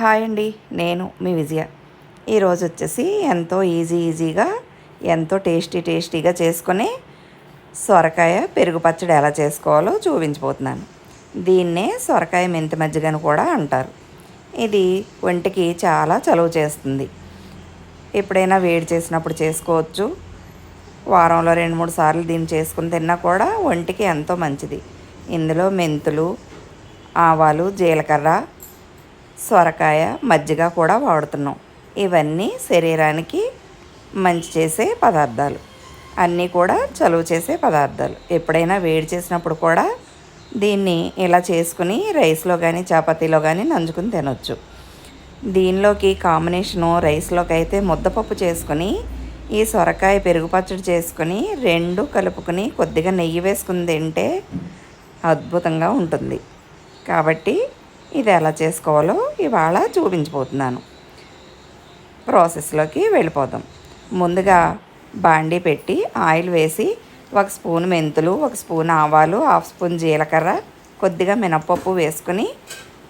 Hi అండి నేను మీ విజయ. ఈరోజు వచ్చేసి ఎంతో ఈజీ ఈజీగా ఎంతో టేస్టీ టేస్టీగా చేసుకొని సొరకాయ పెరుగు పచ్చడి ఎలా చేసుకోవాలో చూపించబోతున్నాను. దీన్నే సొరకాయ మెంతి మజ్జిగని కూడా అంటారు. ఇది ఒంటికి చాలా చలువ చేస్తుంది. ఎప్పుడైనా వేడి చేసినప్పుడు చేసుకోవచ్చు. వారంలో రెండు మూడు సార్లు దీన్ని చేసుకుని తిన్నా కూడా ఒంటికి ఎంతో మంచిది. ఇందులో మెంతులు ఆవాలు జీలకర్ర సొరకాయ మజ్జిగ కూడా వాడుతున్నాం. ఇవన్నీ శరీరానికి మంచి చేసే పదార్థాలు. అన్నీ కూడా చలువ చేసే పదార్థాలు. ఎప్పుడైనా వేడి చేసినప్పుడు కూడా దీన్ని ఇలా చేసుకుని రైస్లో కానీ చపాతీలో కానీ నంచుకుని తినొచ్చు. దీనిలోకి కాంబినేషను రైస్లోకి అయితే ముద్దపప్పు చేసుకుని ఈ సొరకాయ పెరుగు పచ్చడి చేసుకుని రెండు కలుపుకుని కొద్దిగా నెయ్యి వేసుకుని తింటే అద్భుతంగా ఉంటుంది. కాబట్టి ఇది ఎలా చేసుకోవాలో ఇవాళ చూపించబోతున్నాను. ప్రాసెస్లోకి వెళ్ళిపోదాం. ముందుగా బాండీ పెట్టి ఆయిల్ వేసి ఒక స్పూన్ మెంతులు ఒక స్పూన్ ఆవాలు హాఫ్ స్పూన్ జీలకర్ర కొద్దిగా మినప్పప్పు వేసుకుని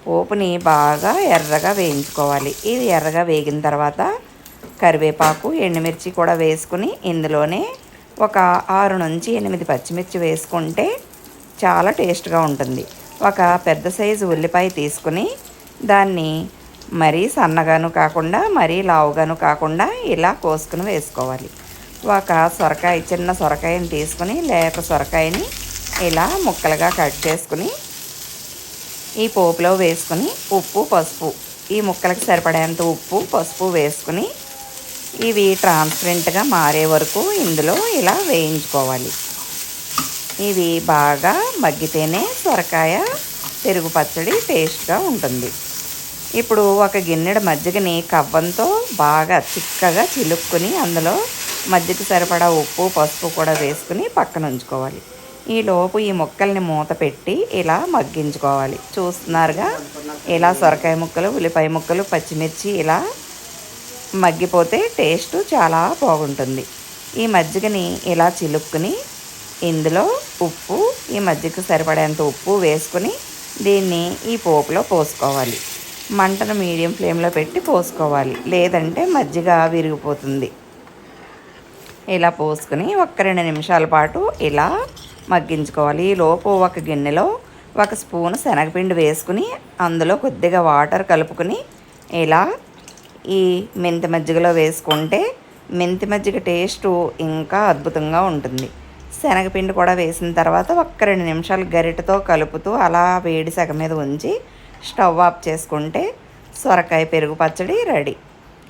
పోపుని బాగా ఎర్రగా వేయించుకోవాలి. ఇది ఎర్రగా వేగిన తర్వాత కరివేపాకు ఎండుమిర్చి కూడా వేసుకుని ఇందులోనే ఒక ఆరు నుంచి ఎనిమిది పచ్చిమిర్చి వేసుకుంటే చాలా టేస్ట్గా ఉంటుంది. ఒక పెద్ద సైజు ఉల్లిపాయ తీసుకుని దాన్ని మరీ సన్నగాను కాకుండా మరీ లావుగాను కాకుండా ఇలా కోసుకుని వేసుకోవాలి. ఒక సొరకాయ చిన్న సొరకాయని తీసుకుని లేక సొరకాయని ఇలా ముక్కలుగా కట్ చేసుకుని ఈ పోపులో వేసుకుని ఉప్పు పసుపు. ఈ ముక్కలకు సరిపడేంత ఉప్పు పసుపు వేసుకుని ఇవి ట్రాన్స్పరెంట్గా మారే వరకు ఇందులో ఇలా వేయించుకోవాలి. ఇవి బాగా మగ్గితేనే సొరకాయ పెరుగు పచ్చడి టేస్ట్గా ఉంటుంది. ఇప్పుడు ఒక గిన్నెడు మజ్జిగని కవ్వంతో బాగా చిక్కగా చిలుక్కుని అందులో మజ్జిగ సరిపడా ఉప్పు పసుపు కూడా వేసుకుని పక్కన ఉంచుకోవాలి. ఈ లోపు ఈ ముక్కల్ని మూత పెట్టి ఇలా మగ్గించుకోవాలి. చూస్తున్నారుగా? ఇలా సొరకాయ ముక్కలు ఉల్లిపాయ ముక్కలు పచ్చిమిర్చి ఇలా మగ్గిపోతే టేస్ట్ చాలా బాగుంటుంది. ఈ మజ్జిగని ఇలా చిలుక్కుని ఇందులో ఉప్పు ఈ మజ్జిగకు సరిపడేంత ఉప్పు వేసుకుని దీన్ని ఈ పోపులో పోసుకోవాలి. మంటను మీడియం ఫ్లేమ్లో పెట్టి పోసుకోవాలి. లేదంటే మజ్జిగ విరిగిపోతుంది. ఇలా పోసుకుని ఒక రెండు నిమిషాల పాటు ఇలా మగ్గించుకోవాలి. ఈ లోపు ఒక గిన్నెలో ఒక స్పూన్ శనగపిండి వేసుకుని అందులో కొద్దిగా వాటర్ కలుపుకొని ఇలా ఈ మెంతి మజ్జిగలో వేసుకుంటే మెంతి మజ్జిగ టేస్టు ఇంకా అద్భుతంగా ఉంటుంది. శనగపిండి కూడా వేసిన తర్వాత ఒక్క రెండు నిమిషాలు గరిటతో కలుపుతూ అలా వేడి సగం మీద ఉంచి స్టవ్ ఆఫ్ చేసుకుంటే సొరకాయ పెరుగు పచ్చడి రెడీ.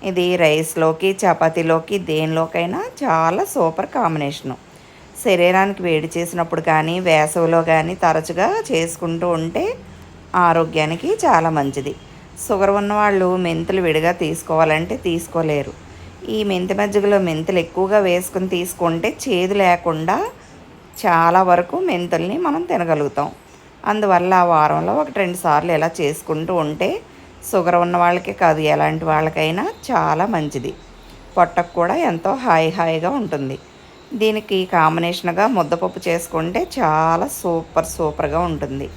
ఇది రైస్లోకి చపాతీలోకి దేనిలోకైనా చాలా సూపర్ కాంబినేషను. శరీరానికి వేడి చేసినప్పుడు కానీ వేసవిలో కానీ తరచుగా చేసుకుంటూ ఉంటే ఆరోగ్యానికి చాలా మంచిది. షుగర్ ఉన్నవాళ్ళు మెంతులు విడిగా తీసుకోవాలంటే తీసుకోలేరు. ఈ మెంతి మజ్జిగలో మెంతులు ఎక్కువగా వేసుకుని తీసుకుంటే చేదు లేకుండా చాలా వరకు మెంతుల్ని మనం తినగలుగుతాం. అందువల్ల ఆ వారంలో ఒకటి రెండు సార్లు ఇలా చేసుకుంటూ ఉంటే షుగర్ ఉన్న వాళ్ళకే కాదు ఎలాంటి వాళ్ళకైనా చాలా మంచిది. పొట్టకు కూడా ఎంతో హాయి హాయిగా ఉంటుంది. దీనికి కాంబినేషన్గా ముద్దపప్పు చేసుకుంటే చాలా సూపర్ సూపర్గా ఉంటుంది.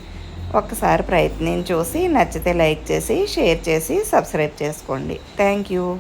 ఒక్కసారి ప్రయత్నం చూసి నచ్చితే లైక్ చేసి షేర్ చేసి సబ్స్క్రైబ్ చేసుకోండి. Thank you.